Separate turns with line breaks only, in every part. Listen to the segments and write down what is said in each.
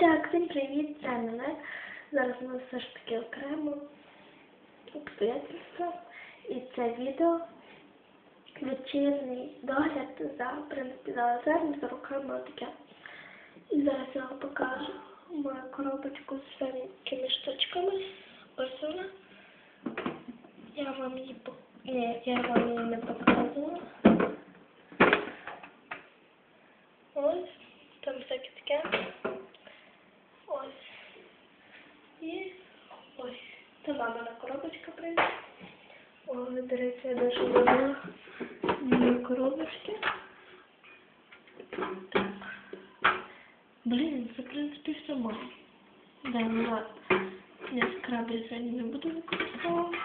так, всім привіт, це мене. Зараз у нас все ж таки окремо обстоятельства. І це відео вечірній догляд за, в принципі, за руками отаке. І зараз я вам покажу мою коробочку з всякими штучками. Ось вона. Я вам її по... Ні, я вам її не показувала. Ось, там всяке таке. Ось. І ось. Це мамина коробочка прийде. О, ви, до речі, я дуже люблю мої коробочки. Так. Блін, це, в принципі, все мало. Да, ну ладно. Я скраблю сьогодні не буду використовувати.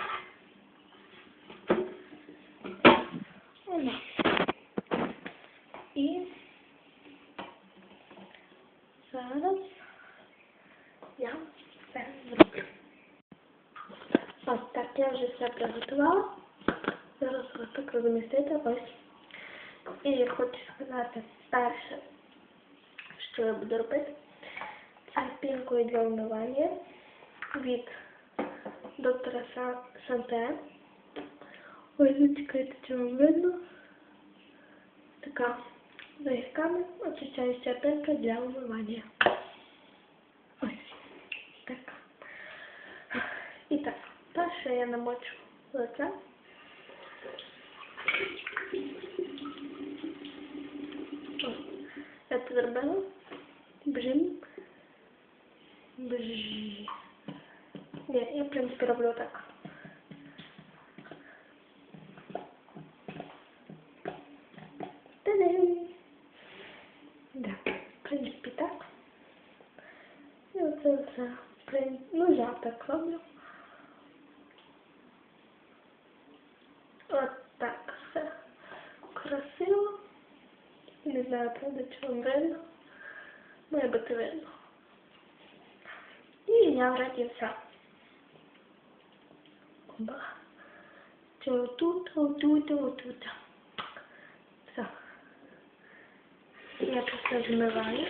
Оно. І зараз я все зроблю. Ось так, я вже все приготувала. Зараз ось так розмістити ось. І хочу сказати перше, що я буду робити. Це пінкою для вмивання від доктора Сан- Санте. Ось зачекайте, чи вам видно. Така з огірками очищаюча пінка для вмивання. Ось така. І так, перше я намочу лице. Я це зробила. Ні, я, в принципі, роблю так. Та-дам! Да, в принципі, так. І оце все. Ну, я так роблю. От так все. Красиво. Не знаю, правда, чи вам видно. Має бути видно. Я вроді все. Тут, тут, отут, отут. Все. Я просто змиваю.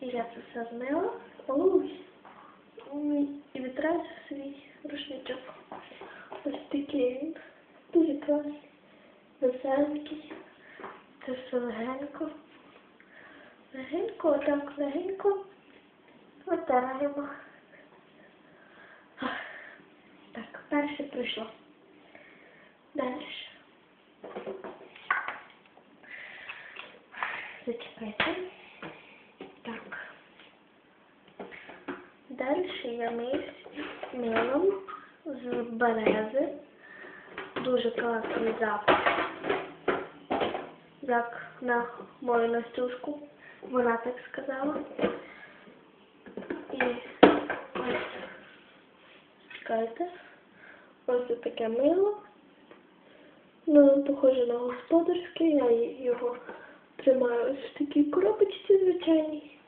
Я це все. Ой. Ой. І витрачу свій рушничок. Ось такий він. Дуже класний. Веселенький. Це все легенько. Легенько, отак, легенько. Витираємо. Так, перше пройшло. Далі. Зачекайте. Так. Далі я миюсь милом з берези. Дуже класний запах. Як на мою Настюшку. Вона так сказала. І ось. Чекайте. Ось таке мило. Ну, похоже на господарське. Я його тримаю ось в такій коробочці звичайній.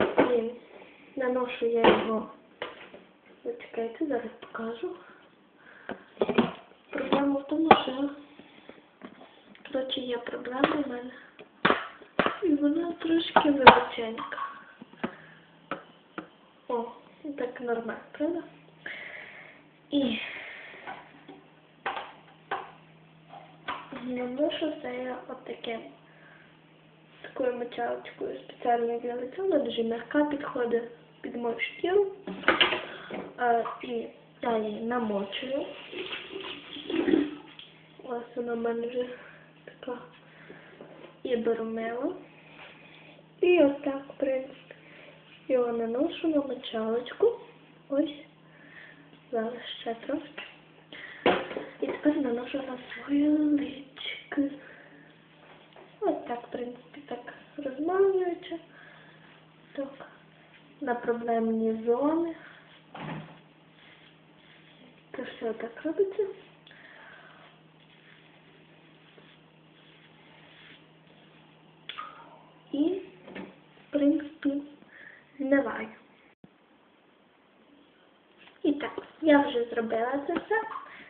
І наношу я його. Зачекайте, зараз покажу. Проблема в тому, що коротше є проблема в мене. І вона трошки величенька. О, так нормально, правда? І наношу це я отаким такою мочалочкою спеціальною для лиця. Вона дуже м'яка підходить під мою шкіру. А, і її намочую. Ось вона в мене вже така. І беру мило. І ось так, в принципі, його наношу на мочалочку. Ось. Зараз ще трошки. І тепер наношу на своє личко. Ось так, в принципі, так розмазуючи. Так. На проблемні зони. Це все так робиться. І, принципі, змиваю. І так, я вже зробила це все,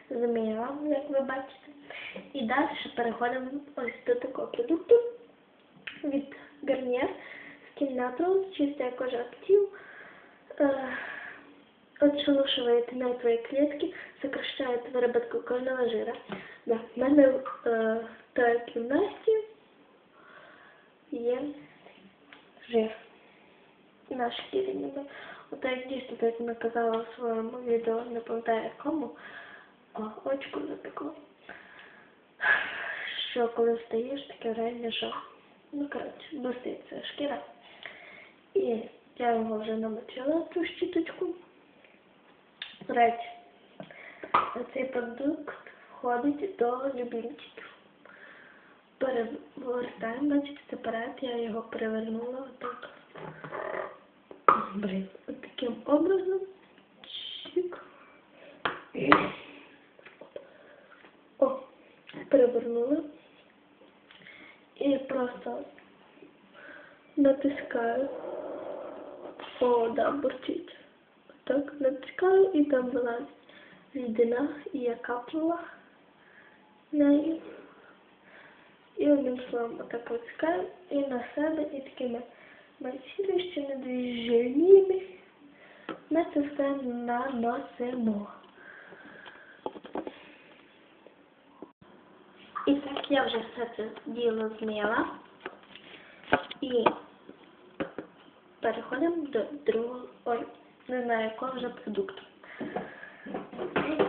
змила, як ви бачите. І І далі переходимо ось до такого продукту від Garnier Skin Naturals, чистая кожа актив. Э, Отшелушивает мертвые клетки, сокращает выработку кожного жира. Да, в мене е, так і в Насті є жир на шкірі ніби. Ота як дійсно, так ми в своєму відео, не пам'ятаю якому, о, очку запекло. Що коли встаєш, таке враження, що, ну коротше, блиститься шкіра. І я його вже намочила, цю щіточку. Речі, цей продукт входить до любимчиків. Перевертаємо, бачите, тепер я його перевернула отак. Блін, от таким образом. Чик. О, перевернула. І просто натискаю. О, да, бурчить. Так, натискаю і там вилазить рідина, і я капнула нею. І одним словом отак натискаю і на себе, і такими маленькими движеннями ми це все наносимо. І так я вже все це діло зміла. І переходимо до другого, ой, не знаю якого вже продукту.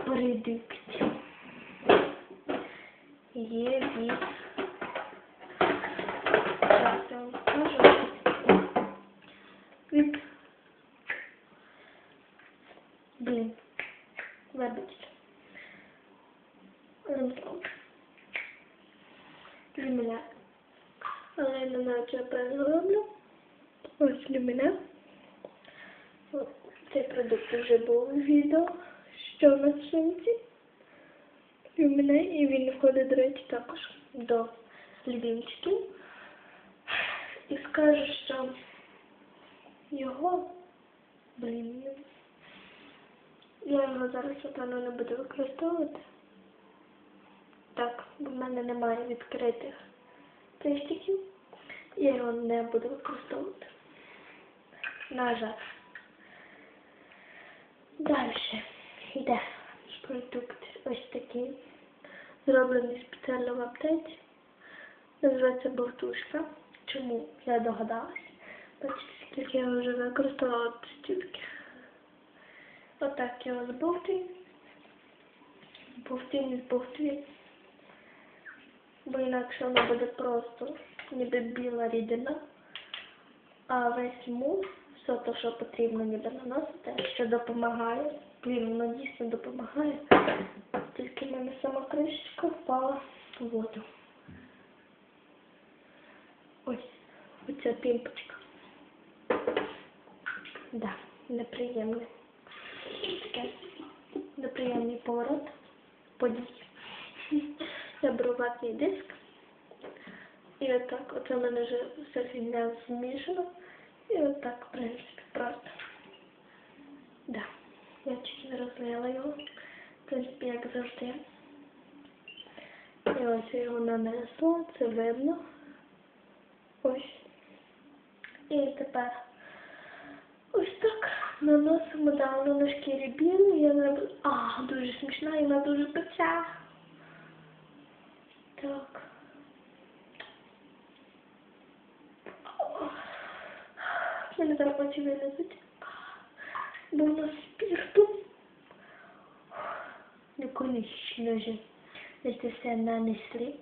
Продукт є від Зараз я вам скажу. Від Блін, вибачте. Ремонт. Люміна. Але я не знаю, чи я правильно роблю. Люміна. О, Цей продукт вже був у відео, що на сумці. Люміна, і він входить, до речі, також до любімчиків. І скажу, що його, блін, я його зараз, напевно, не буду використовувати. Так, бо в мене немає відкритих пристіків. Я його не буду використовувати. На жаль. Далі йде продукт ось такий. Зроблений спеціально в аптеці. Називається бовтушка. Чому я догадалась? Бачите, скільки я вже використовувала стільки. Отак його збовтую. Збовтую, збовтую. Бо інакше воно буде просто ніби біла рідина. А весь мус, все те, що потрібно ніби наносити, що допомагає. Блін, воно дійсно допомагає. Тільки в мене сама кришечка впала в воду. Ось, оця пімпочка. Да, неприємний. Таке неприємний поворот подій. Я беру ватний диск. І отак, оце в мене вже все фігня змішано. І отак, в принципі, просто. Да. Я чуть не розлила його. В принципі, як завжди. І ось я його нанесла, це видно. Ось. І тепер ось так наносимо давно на шкірі білу. Я зроблю... А, дуже смішна і вона дуже пече. Так. Мене зараз очі вилізуть. Бо у нас спірту. Неконечно вже. Ми все нанесли.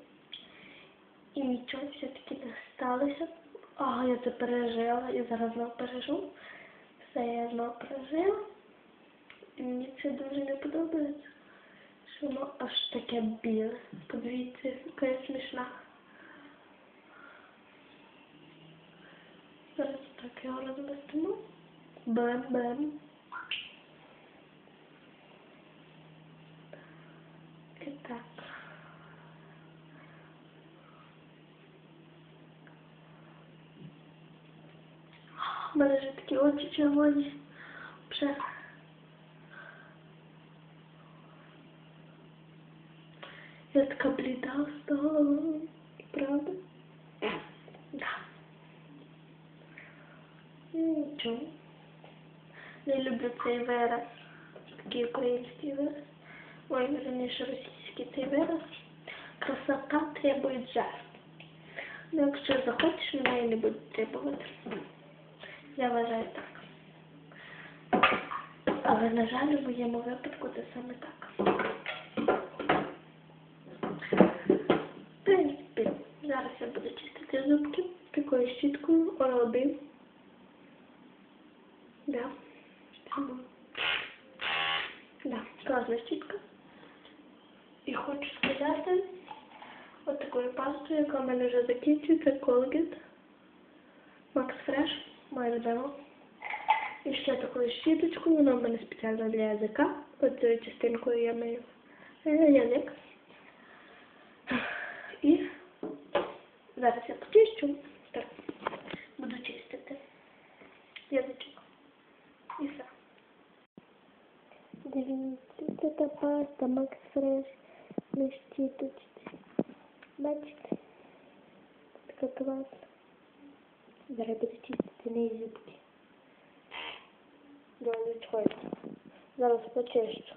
І нічого все-таки не сталося. А, я це пережила і зараз знову пережу. Все, я знову пережила. І мені це дуже не подобається. Що воно аж таке біле. Подивіться, яка я смішна. Зараз так його розмістимо. Бем-бем. І так. У мене вже такі очі червоні. Вже. Я така бліда. паста. Правда? Да. Нічого. Не люблю цей вираз. Такий український вираз. Ой, верніше російський цей вираз. Красота требує жертв. Ну, якщо захочеш, немає не буде требувати. Я вважаю так. Але, на жаль, у моєму випадку це саме так. В принципі, зараз я буду чистити зубки такою щіткою Oral-B. Да. Чому? Да, класна щітка. Сказати, от такою пастою, яка в мене вже закінчується, Colgate. Max Fresh, моя любима. І ще такою щіточкою, вона в мене спеціально для язика. Оцею частинкою я мию е, язик. І зараз я почищу. Так, буду чистити язичок. І все. Дивіться, це та паста Max Fresh на щіточці. Бачите? Така класна. Зараз буду чистити неї зубки. Язичкою. Зараз почищу.